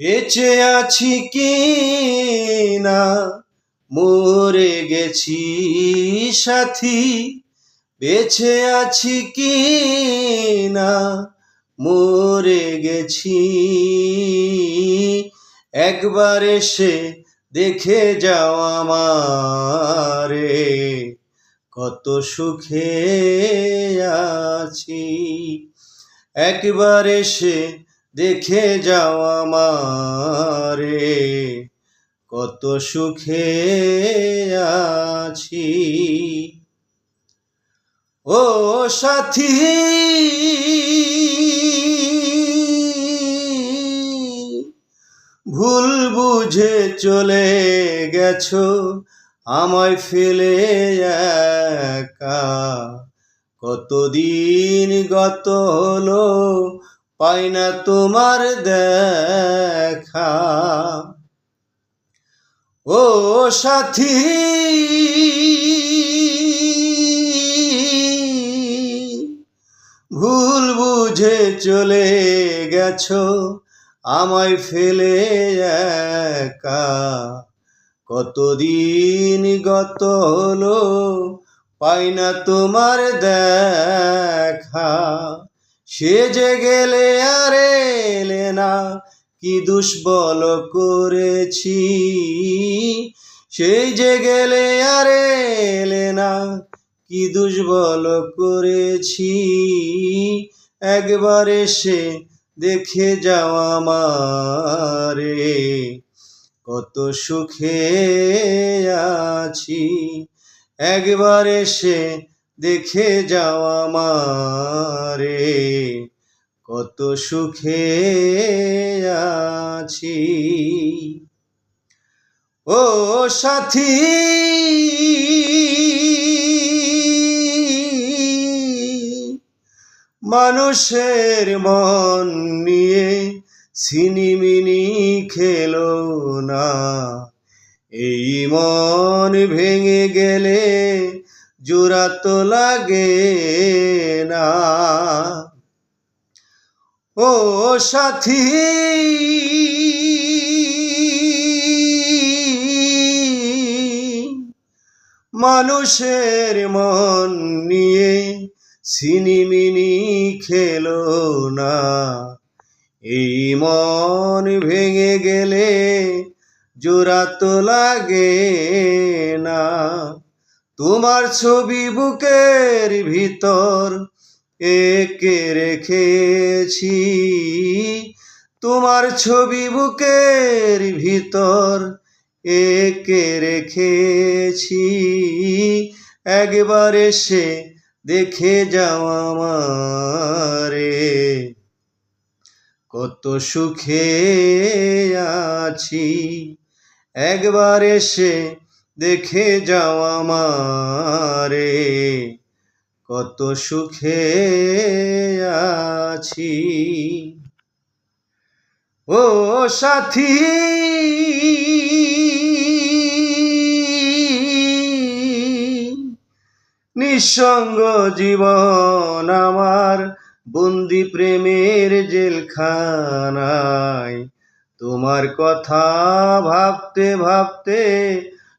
বেঁচে আছি কি না? মরে গেছি সাথী। বেঁচে আছি কি না? মরে গেছি। একবার এসে দেখে যাও আমারে, কত সুখে আছি। একবার এসে দেখে যাও আমারে, কত সুখে আছি। ও সাথী, ভুল বুঝে চলে গেছো, আমায় ফেলে একা। কতদিন গত হলো পাই না তোমার দেখা। ও সাথী, ভুল বুঝে চলে গেছো, আমায় ফেলে একা। কতদিন গত হলো, পাই না তোমার দেখা। সে যে গেলে আর এলে না, কি দুষ্বল করেছি। সেই যে গেলে আর এলে না, কি দুষ্বল করেছি। একবার এসে দেখে যাও আমারে, কত সুখে আছি। একবার এসে দেখে যাও আমারে, কত সুখে আছি। ও সাথী, মানুষের মন নিয়ে সিনিমিনি খেলো না। এই মন ভেঙে গেলে জোড়া তো লাগে না। ও সাথী, মানুষের মন নিয়ে সিনিমিনি খেলো না। এই মন ভেঙে গেলে জোড়া তো লাগে না। তোমার ছবি বুকের ভিতর একে রেখেছি। তোমার ছবি বুকের ভিতর একে রেখেছি। একবার এসে দেখে যাও আমারে। কত সুখে আছি। একবার এসে দেখে যাও আমারে, কত সুখে আছি। ও সাথী, নিঃসঙ্গ জীবন আমার বন্দি প্রেমের জেলখানায়। তোমার কথা ভাবতে ভাবতে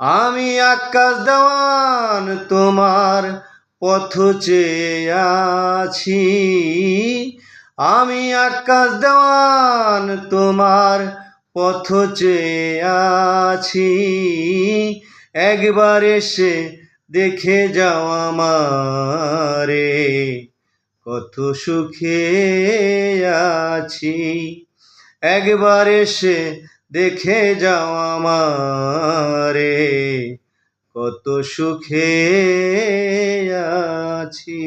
আমি আকাশ দেওয়ান তোমার পথ চেয়ে আছি। আমি আকাশ দেওয়ান তোমার পথ চেয়ে আছি। একবার এসে দেখে যাও আমারে, কত সুখে আছি। একবার এসে দেখে যাও আমারে কত সুখে আছি।